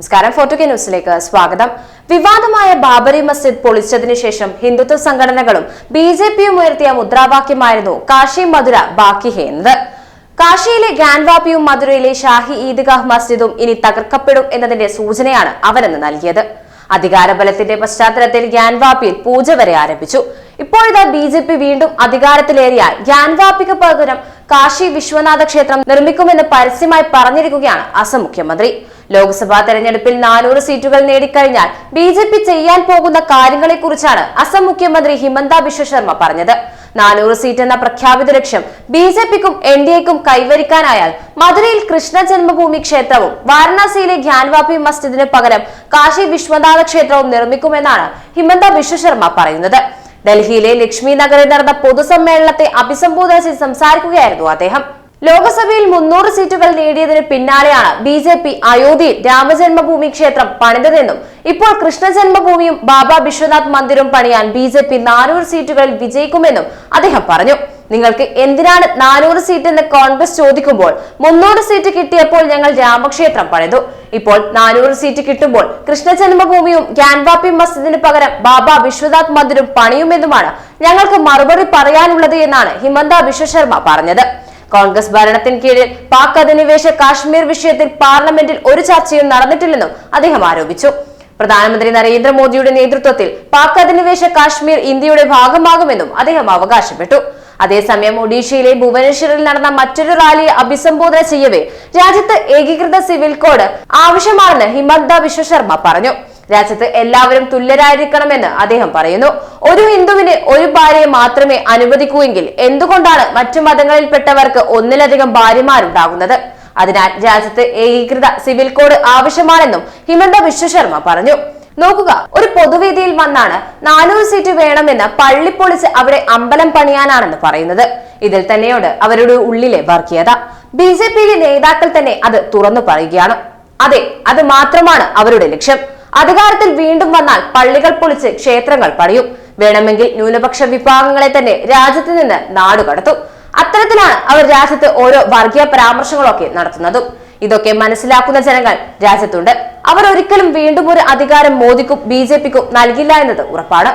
നമസ്കാരം. ഫോർട്ടുകെ ന്യൂസിലേക്ക് സ്വാഗതം. വിവാദമായ ബാബറി മസ്ജിദ് പൊളിച്ചതിനു ശേഷം ഹിന്ദുത്വ സംഘടനകളും ബി ജെ പിയും ഉയർത്തിയ മുദ്രാവാക്യമായിരുന്നു കാശി മധുര ബാക്കി ഹേ എന്നത്. കാശിയിലെ ഗാൻവാപ്പിയും മധുരയിലെ ഷാഹി ഈദ്ഗാഹ് മസ്ജിദും ഇനി തകർക്കപ്പെടും എന്നതിന്റെ സൂചനയാണ് അവരെന്ന് നൽകിയത്. അധികാരബലത്തിന്റെ പശ്ചാത്തലത്തിൽ ഗ്യാൻവാപ്പിയിൽ പൂജ വരെ ആരംഭിച്ചു. ഇപ്പോഴിതാ ബി ജെ പി വീണ്ടും അധികാരത്തിലേറിയാൽ ഗ്യാൻവാപ്പിക്ക് പകരം കാശി വിശ്വനാഥ ക്ഷേത്രം നിർമ്മിക്കുമെന്ന് പരസ്യമായി പറഞ്ഞിരിക്കുകയാണ് അസം മുഖ്യമന്ത്രി. ലോക്സഭാ തെരഞ്ഞെടുപ്പിൽ നാനൂറ് സീറ്റുകൾ നേടിക്കഴിഞ്ഞാൽ ബി ജെ പി ചെയ്യാൻ പോകുന്ന കാര്യങ്ങളെക്കുറിച്ചാണ് അസം മുഖ്യമന്ത്രി ഹിമന്ത ബിശ്വ ശർമ്മ പറഞ്ഞത്. നാനൂറ് സീറ്റ് എന്ന പ്രഖ്യാപിത ലക്ഷ്യം ബി ജെ പിക്കും എൻ ഡി എക്കും കൈവരിക്കാനായാൽ മധുരയിൽ കൃഷ്ണ ജന്മഭൂമി ക്ഷേത്രവും വാരണാസിയിലെ ഖ്യാൻവാപി മസ്ജിദിന് പകരം കാശി വിശ്വനാഥ ക്ഷേത്രവും നിർമ്മിക്കുമെന്നാണ് ഹിമന്ത ബിശ്വ ശർമ്മ പറയുന്നത്. ഡൽഹിയിലെ ലക്ഷ്മി നഗറിൽ നടന്ന പൊതുസമ്മേളനത്തെ അഭിസംബോധന ചെയ്ത് സംസാരിക്കുകയായിരുന്നു അദ്ദേഹം. ലോക്സഭയിൽ മുന്നൂറ് സീറ്റുകൾ നേടിയതിന് പിന്നാലെയാണ് ബി ജെ പി അയോധ്യയിൽ രാമജന്മഭൂമി ക്ഷേത്രം പണിതതെന്നും ഇപ്പോൾ കൃഷ്ണജന്മഭൂമിയും ബാബ വിശ്വനാഥ് മന്ദിരും പണിയാൻ ബി ജെ പി നാനൂറ് സീറ്റുകളിൽ വിജയിക്കുമെന്നും അദ്ദേഹം പറഞ്ഞു. നിങ്ങൾക്ക് എന്തിനാണ് നാനൂറ് സീറ്റ് എന്ന് കോൺഗ്രസ് ചോദിക്കുമ്പോൾ മുന്നൂറ് സീറ്റ് കിട്ടിയപ്പോൾ ഞങ്ങൾ രാമക്ഷേത്രം പണിതു. ഇപ്പോൾ നാനൂറ് സീറ്റ് കിട്ടുമ്പോൾ കൃഷ്ണ ജന്മഭൂമിയും ഗ്യാൻവാപ്പി മസ്ജിദിന് പകരം ബാബ വിശ്വനാഥ് മന്ദിരും പണിയുമെന്നുമാണ് ഞങ്ങൾക്ക് മറുപടി പറയാനുള്ളത് എന്നാണ് ഹിമന്ത വിശ്വശർമ്മ പറഞ്ഞത്. കോൺഗ്രസ് ഭരണത്തിന് കീഴിൽ പാക് അധിനിവേശ കാശ്മീർ വിഷയത്തിൽ പാർലമെന്റിൽ ഒരു ചർച്ചയും നടന്നിട്ടില്ലെന്നും അദ്ദേഹം ആരോപിച്ചു. പ്രധാനമന്ത്രി നരേന്ദ്രമോദിയുടെ നേതൃത്വത്തിൽ പാക് അധിനിവേശ കാശ്മീർ ഇന്ത്യയുടെ ഭാഗമാകുമെന്നും അദ്ദേഹം അവകാശപ്പെട്ടു. അതേസമയം ഒഡീഷയിലെ ഭുവനേശ്വറിൽ നടന്ന മറ്റൊരു റാലിയെ അഭിസംബോധന ചെയ്യവേ. രാജ്യത്ത് ഏകീകൃത സിവിൽ കോഡ് ആവശ്യമാണെന്ന് ഹിമന്ത വിശ്വശർമ്മ പറഞ്ഞു. രാജ്യത്ത് എല്ലാവരും തുല്യരായിരിക്കണമെന്ന് അദ്ദേഹം പറയുന്നു. ഒരു ഹിന്ദുവിന് ഒരു ഭാര്യയെ മാത്രമേ അനുവദിക്കൂവെങ്കിൽ എന്തുകൊണ്ടാണ് മറ്റു മതങ്ങളിൽപ്പെട്ടവർക്ക് ഒന്നിലധികം ഭാര്യമാരുണ്ടാകുന്നത്? അതിനാൽ രാജ്യത്ത് ഏകീകൃത സിവിൽ കോഡ് ആവശ്യമാണെന്നും ഹിമന്ത വിശ്വശർമ്മ പറഞ്ഞു. നോക്കുക. ഒരു പൊതുവേദിയിൽ വന്നാണ് നാനൂറ് സീറ്റ് വേണമെന്ന് പള്ളി പൊളിച്ച് അവിടെ അമ്പലം പണിയാനാണെന്ന് പറയുന്നത്. ഇതിൽ തന്നെയോട് അവരുടെ ഉള്ളിലെ വർഗീയത. ബി ജെ പിയിലെ നേതാക്കൾ തന്നെ അത് തുറന്നു പറയുകയാണ്. അതെ അത് മാത്രമാണ് അവരുടെ ലക്ഷ്യം. അധികാരത്തിൽ വീണ്ടും വന്നാൽ പള്ളികൾ പൊളിച്ച് ക്ഷേത്രങ്ങൾ പണിയും. വേണമെങ്കിൽ ന്യൂനപക്ഷ വിഭാഗങ്ങളെ തന്നെ രാജ്യത്ത് നിന്ന് നാടുകടത്തും അത്തരത്തിലാണ് അവർ രാജ്യത്ത് ഓരോ വർഗീയ പരാമർശങ്ങളൊക്കെ നടത്തുന്നതും. ഇതൊക്കെ മനസ്സിലാക്കുന്ന ജനങ്ങൾ രാജ്യത്തുണ്ട്. അവർ ഒരിക്കലും വീണ്ടും ഒരു അധികാരം മോദിക്കും ബി ജെ പിക്കും നൽകില്ല എന്നത് ഉറപ്പാണ്.